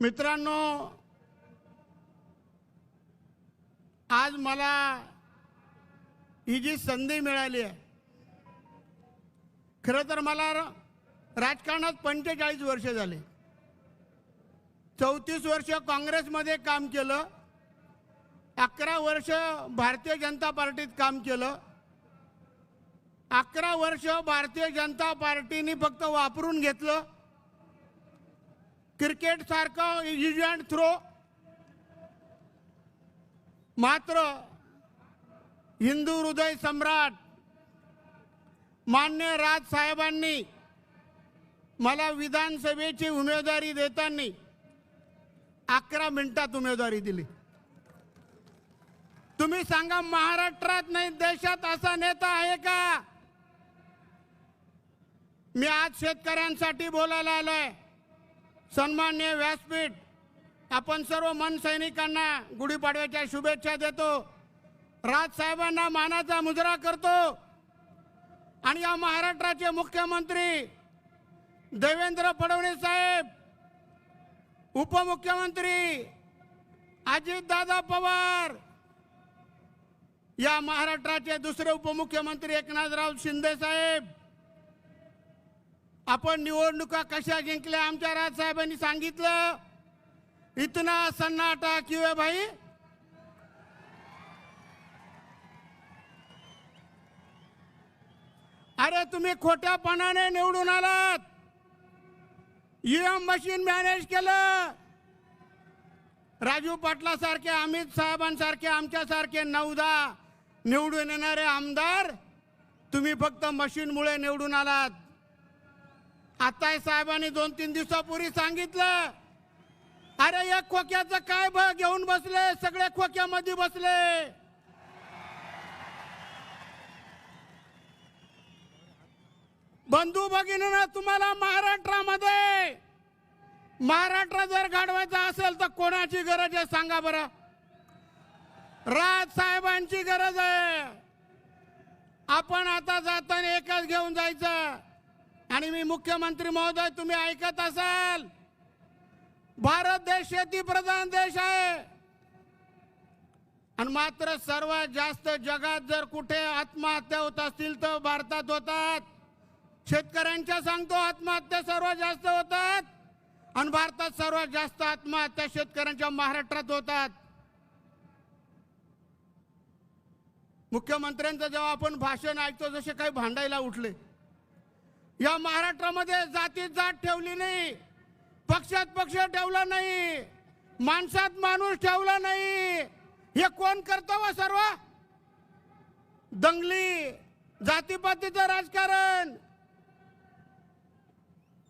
मित्रांनो आज मला ही जी संधी मिळाली आहे खरं तर मला राजकारणात पंचेचाळीस वर्ष झाले. चौतीस वर्ष काँग्रेसमध्ये काम केलं अकरा वर्ष भारतीय जनता पार्टीत काम केलं अकरा वर्ष भारतीय जनता पार्टीने फक्त वापरून घेतलं क्रिकेट सारखं इज अँड थ्रो मात्र हिंदू हृदय सम्राट मान्य राज साहेबांनी मला विधानसभेची उमेदवारी देताना अकरा मिनिटात उमेदवारी दिली. तुम्ही सांगा महाराष्ट्रात नाही देशात असा नेता आहे का? मी आज शेतकऱ्यांसाठी बोलायला आलोय. सन्मान्य व्यासपीठ आपण सर्व मन सैनिकांना गुढीपाडव्याच्या शुभेच्छा देतो. राजसाहेबांना मानाचा मुजरा करतो. आणि या महाराष्ट्राचे मुख्यमंत्री देवेंद्र फडणवीस साहेब उपमुख्यमंत्री अजितदादा पवार या महाराष्ट्राचे दुसरे उपमुख्यमंत्री एकनाथराव शिंदे साहेब आपण निवडणुका कशा जिंकल्या आमच्या राजसाहेबांनी सांगितलं? इतना सन्नाटा किंवा भाई? अरे तुम्ही खोट्यापणाने निवडून आलात. ईएम मशीन मॅनेज केलं. राजू पाटला सारखे अमित साहेबांसारखे आमच्यासारखे नऊदा निवडून येणारे आमदार तुम्ही फक्त मशीनमुळे निवडून आलात. आता साहेबांनी दोन तीन दिवसापूर्वी सांगितलं. अरे एक खोक्याचं काय ब घेऊन बसले? सगळे खोक्यामध्ये बसले. बंधू भगिनीनं तुम्हाला महाराष्ट्रामध्ये महाराष्ट्र जर घडवायचा असेल तर कोणाची गरज आहे सांगा बरं. राज साहेबांची गरज आहे. आपण आता जाताना एकच घेऊन जायचं. आणि मी मुख्यमंत्री महोदय तुम्ही ऐकत असाल. भारत देश शेती प्रधान देश आहे. आणि मात्र सर्वात जास्त जगात जर कुठे आत्महत्या होत असतील तर भारतात होतात. शेतकऱ्यांच्या सांगतो आत्महत्या सर्वात जास्त होतात. आणि भारतात सर्वात जास्त आत्महत्या शेतकऱ्यांच्या महाराष्ट्रात होतात. मुख्यमंत्र्यांचं जेव्हा आपण भाषण ऐकतो जसे काही भांडायला उठले. या महाराष्ट्रामध्ये जातीत जात ठेवली नाही. पक्षात पक्ष ठेवला नाही. माणसात माणूस ठेवला नाही. हे कोण करतो हो व सर्व? दंगली जातीपातीचं राजकारण.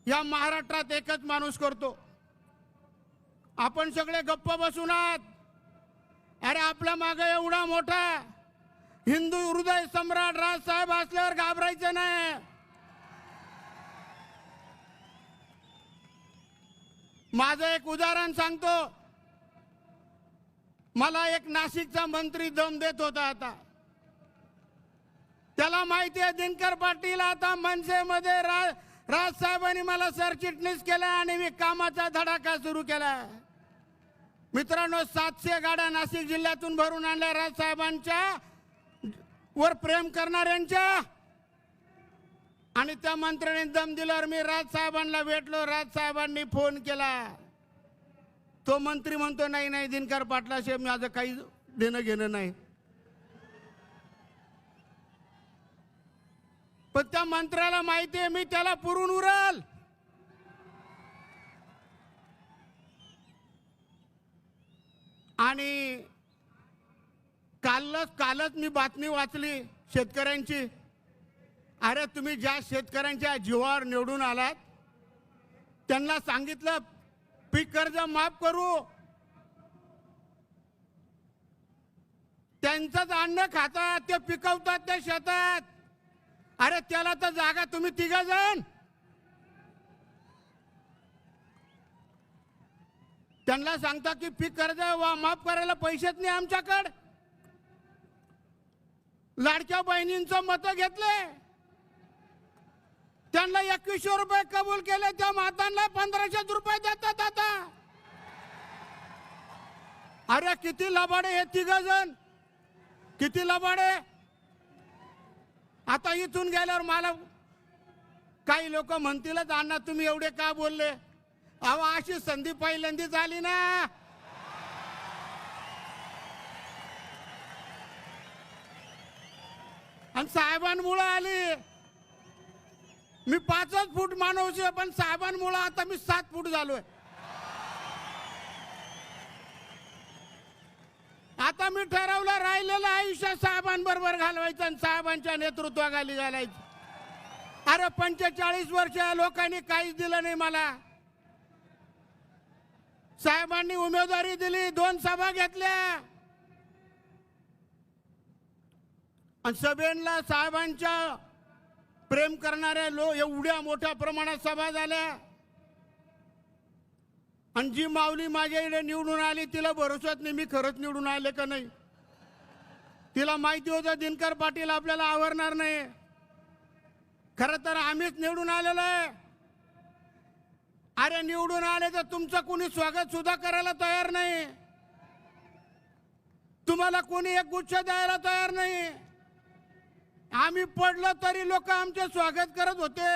या महाराष्ट्रात एकच माणूस करतो. आपण सगळे गप्प बसून आहात. अरे आपल्या मागे एवढा मोठा हिंदू हृदय सम्राट राजसाहेब असल्यावर घाबरायचं नाही. माझं एक उदाहरण सांगतो. मला एक नाशिकचा मंत्री दम देत होता आता. त्याला माहिती आहे दिनकर पाटील आता मनसेमध्ये रा राजसाहेबांनी मला सरचिटणीस केलं आणि मी कामाचा धडाका सुरू केला मित्रांनो सातशे गाड्या नाशिक जिल्ह्यातून भरून आणल्या राजसाहेबांच्या वर प्रेम करणाऱ्यांच्या. आणि त्या मंत्र्याने दम दिल्यावर मी राजसाहेबांना भेटलो. राजसाहेबांनी फोन केला. तो मंत्री म्हणतो नाही नाही दिनकर मी माझं काही देणं घेणं नाही. पण त्या मंत्र्याला माहिती आहे मी त्याला पुरून उरल. आणि कालच कालच मी बातमी वाचली शेतकऱ्यांची. अरे तुम्ही ज्या शेतकऱ्यांच्या जीवावर निवडून आलात त्यांना सांगितलं पीक कर्ज माफ करू. त्यांचंच अन्न खातात ते पिकवतात त्या शेतात. अरे त्याला तर जागा तुम्ही तिघ जण त्यांना सांगता की पीक कर्ज वा माफ करायला पैसेच नाही आमच्याकडे. लाडक्या बहिणींचं मत घेतले त्यांना एकवीसशे रुपये कबूल केले त्या मातांना पंधराशे रुपये देतात आता. अरे किती लबाडे हे तिघ जण. किती लबाडे. आता इथून गेल्यावर मला काही लोक म्हणतीलच अण्णा तुम्ही एवढे का बोलले? अहो अशी संधी पहिल्यांदी झाली ना. आणि साहेबांमुळं आली. मी पाचच फूट माणूस आहे पण साहेबांमुळं आता मी सात फूट झालोय. आता मी ठरवलं राहिलेलं आयुष्य साहेबांबरोबर घालवायचं आणि साहेबांच्या नेतृत्वाखाली घालायचं. अरे पंचेचाळीस वर्ष या लोकांनी काहीच दिलं नाही मला. साहेबांनी उमेदवारी दिली दोन सभा घेतल्या. आणि सभेला साहेबांच्या प्रेम करणाऱ्या लोक एवढ्या मोठ्या प्रमाणात सभा झाल्या. आणि जी माऊली माझ्या इकडे निवडून आली तिला भरोसाच नाही मी खरंच निवडून आले का नाही? तिला माहिती होतं दिनकर पाटील आपल्याला आवरणार नाही. खरं तर आम्हीच निवडून आलेलो आहे. अरे निवडून आले तर तुमचं कोणी स्वागत सुद्धा करायला तयार नाही. तुम्हाला कोणी एक गुच्छ द्यायला तयार नाही. आम्ही पडलो तरी लोक आमचे स्वागत करत होते.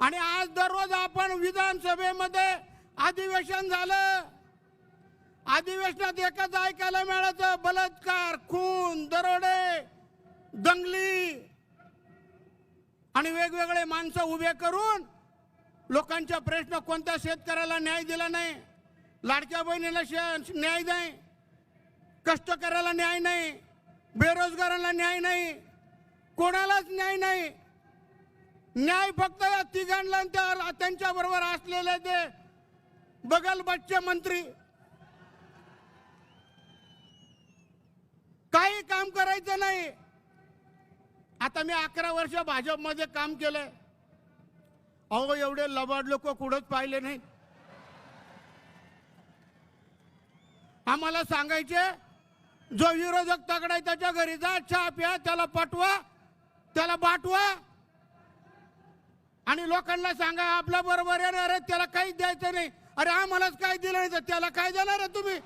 आणि आज दररोज आपण विधानसभेमध्ये अधिवेशन झालं. अधिवेशनात एकच ऐकायला मिळायचं बलात्कार खून दरोडे दंगली. आणि वेगवेगळे माणसं उभे करून लोकांच्या प्रश्न कोणत्या शेतकऱ्याला न्याय दिला नाही? लाडक्या बहिणीला शे- न्याय नाही. कष्टकऱ्याला न्याय नाही. बेरोजगारांना न्याय नाही. कोणालाच न्याय नाही. न्याय फक्त या तिघांना त्या त्यांच्या बरोबर असलेले ते बगलबटचे मंत्री. काही काम करायचं नाही. आता मी अकरा वर्ष भाजपमध्ये काम केलंय. अहो एवढे लबाड लोक कुठंच पाहिले नाहीत. आम्हाला सांगायचे जो विरोधक तगडा आहे त्याच्या घरी जा चहा प्या त्याला पटवा त्याला बाटवा. आणि लोकांना सांगा आपल्या बरोबर आहे अरे त्याला काहीच द्यायचं नाही. अरे आम्हालाच काय दिलं नाही तर त्याला काय देणार आहे तुम्ही?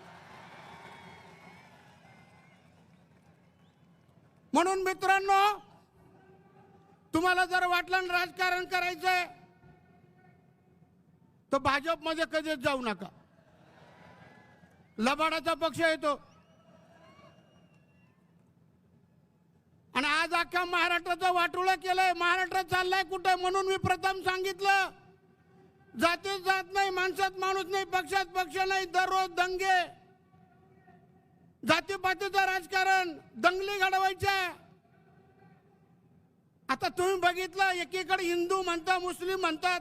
म्हणून मित्रांनो तुम्हाला जर वाटलं राजकारण करायचंय तर भाजपमध्ये कधीच जाऊ नका. लबाडाचा पक्ष येतो. आणि आज अख्ख्या महाराष्ट्राचं वाटोळं केलंय. महाराष्ट्र चाललाय कुठं म्हणून मी प्रथम सांगितलं. जातीत जात नाही माणसात माणूस नाही पक्षात पक्ष नाही दररोज दंगे. जातीपातीचं राजकारण दंगली घडवायच्या. आता तुम्ही बघितलं एकीकडे हिंदू म्हणता मुस्लिम म्हणतात.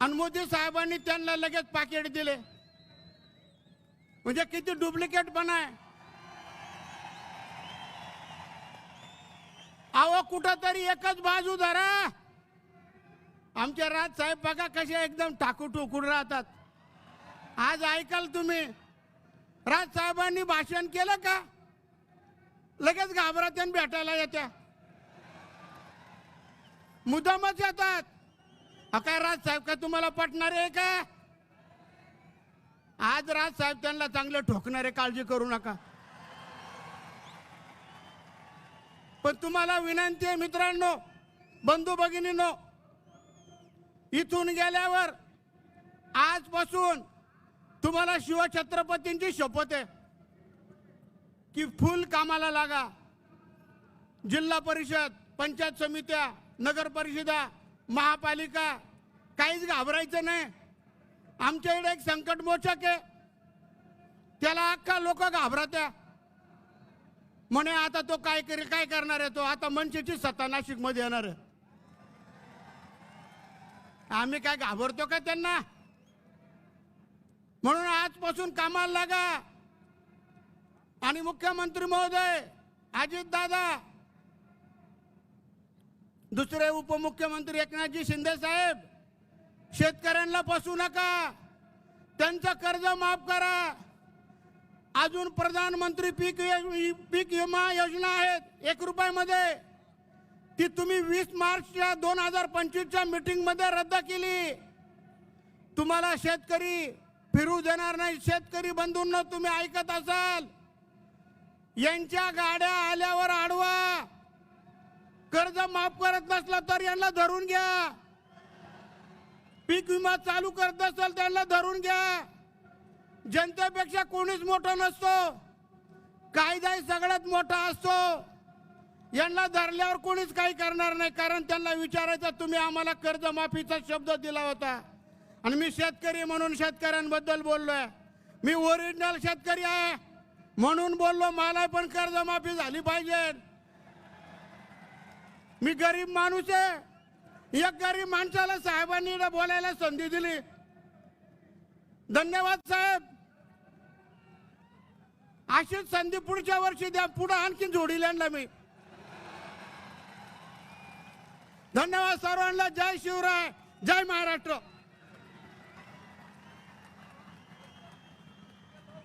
आणि मोदी साहेबांनी त्यांना लगेच पाकिट दिले. म्हणजे किती डुप्लिकेट पण आहे अहो कुठं तरी एकच बाजू धरा। आमचे राज साहेब बघा कसे एकदम ठाकू ठोकून राहतात. आज ऐकाल तुम्ही? राज साहेबांनी भाषण केलं का? लगेच घाबरते आणि भेटायला येत्या. मुद्दामच येतात. काय राज साहेब का तुम्हाला पटणार आहे का? आज राज साहेब त्यांना चांगले ठोकणारे काळजी करू नका. पण तुम्हाला विनंती आहे मित्रांनो बंधू भगिनीनो इथून गेल्यावर आजपासून तुम्हाला शिवछत्रपतींची शपथ आहे की फुल कामाला लागा. जिल्हा परिषद पंचायत समित्या नगर परिषदा महापालिका काहीच घाबरायचं नाही. आमच्या इकडे एक संकट मोचक आहे. त्याला अख्खा लोक घाबरत्या. म्हणे आता तो काय करे काय करणार आहे तो? आता मनसेची सत्ता नाशिकमध्ये येणार आहे. आम्ही काय घाबरतो का त्यांना? म्हणून आजपासून कामाला लागा. आणि मुख्यमंत्री महोदय अजित दादा दुसरे उपमुख्यमंत्री एकनाथजी शिंदे साहेब शेतकऱ्यांना फसू नका. त्यांचं कर्ज माफ करा. अजून प्रधानमंत्री पीक पीक विमा योजना आहेत एक रुपयामध्ये. ती तुम्ही वीस मार्चच्या दोन हजार पंचवीसच्या मीटिंगमध्ये रद्द केली. तुम्हाला शेतकरी फिरू देणार नाही. शेतकरी बंधूंना तुम्ही ऐकत असाल यांच्या गाड्या आल्यावर आडवा. कर्ज माफ करत नसला तर यांना धरून घ्या. पीक विमा चालू करत असेल त्यांना धरून घ्या. जनतेपेक्षा कोणीच मोठा नसतो. कायदाही सगळ्यात मोठा असतो. यांना धरल्यावर कोणीच काही करणार नाही कारण त्यांना विचारायचं तुम्ही आम्हाला कर्जमाफीचा शब्द दिला होता. आणि मी शेतकरी म्हणून शेतकऱ्यांबद्दल बोललोय. मी ओरिजिनल शेतकरी आहे. म्हणून बोललो मला पण कर्जमाफी झाली पाहिजे. मी गरीब माणूस आहे. एक गरीब माणसाला साहेबांनी बोलायला संधी दिली. धन्यवाद साहेब. अशीच संधी पुढच्या वर्षी द्या. पुढे आणखी जोडी यांना मी. धन्यवाद सर्वांना. जय शिवराय. जय महाराष्ट्र.